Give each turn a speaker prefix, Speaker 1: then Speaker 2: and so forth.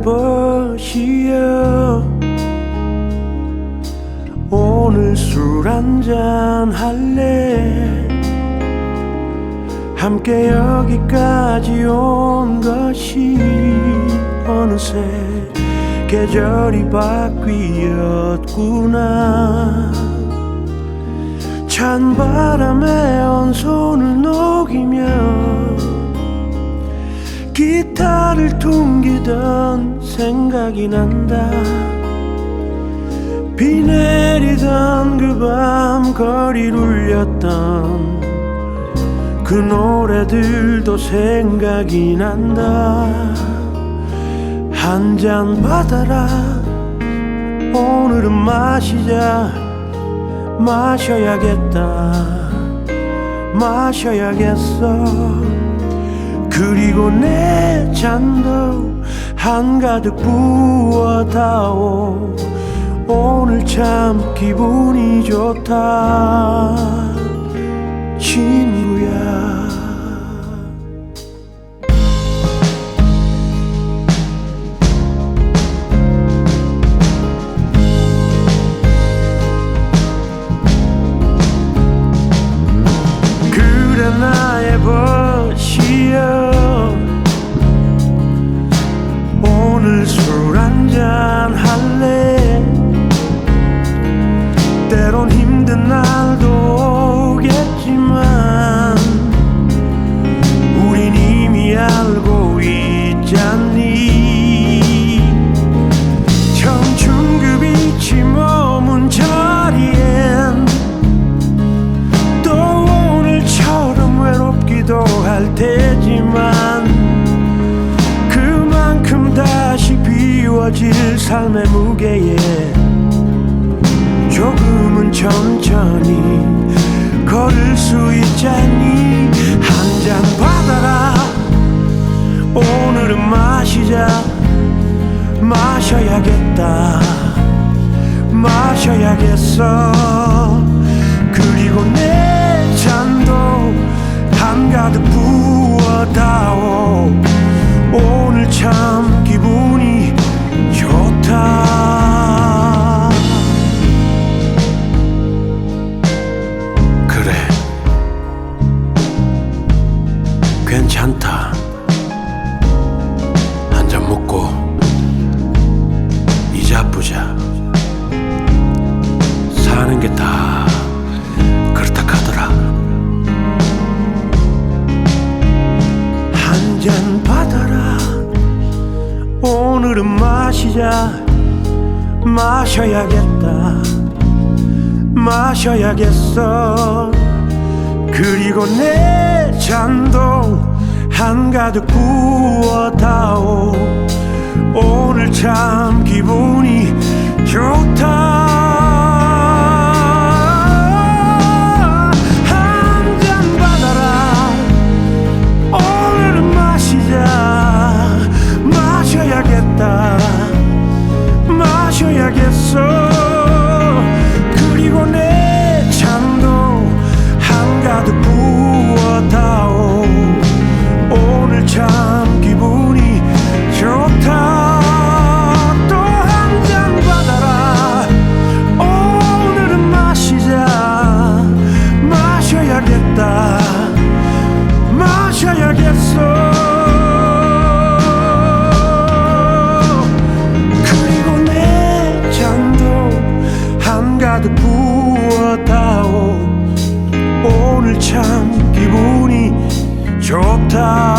Speaker 1: 벗이여 오늘 술 한잔 할래? 함께 여기까지 온 것이 어느새 계절이 바뀌었구나. 찬 바람에 온 손을 녹이며 기타를 퉁기던 생각이 난다. 비 내리던 그 밤 거리를 울렸던 그 노래들도 생각이 난다. 한 잔 받아라. 오늘은 마시자. 마셔야겠다. 마셔야겠어 그리고 내 잔도 한가득 부어다오. 오늘 참 기분이 좋다. 친구야 때론 힘든 날도 오겠지만 우린 이미 알고 있잖니. 청춘 그 빛이 머문 자리엔 또 오늘처럼 외롭기도 할 테지만 그만큼 다시 비워질 삶의 무게에 조금은 천천히 걸을 수 있잖니. 한 잔 받아라. 오늘은 마시자. 마셔야겠다. 마셔야겠어. 그리고 내 잔도 한가득 부어다오. 오늘 참 기분 괜찮다. 한 잔 먹고 이자 부자. 사는 게 다 그렇다 하더라. 한 잔 받아라. 오늘은 마시자. 마셔야겠다. 마셔야겠어. 그리고 내 잔도 한가득 부어다오. 오늘 참 기분이 좋다 guitar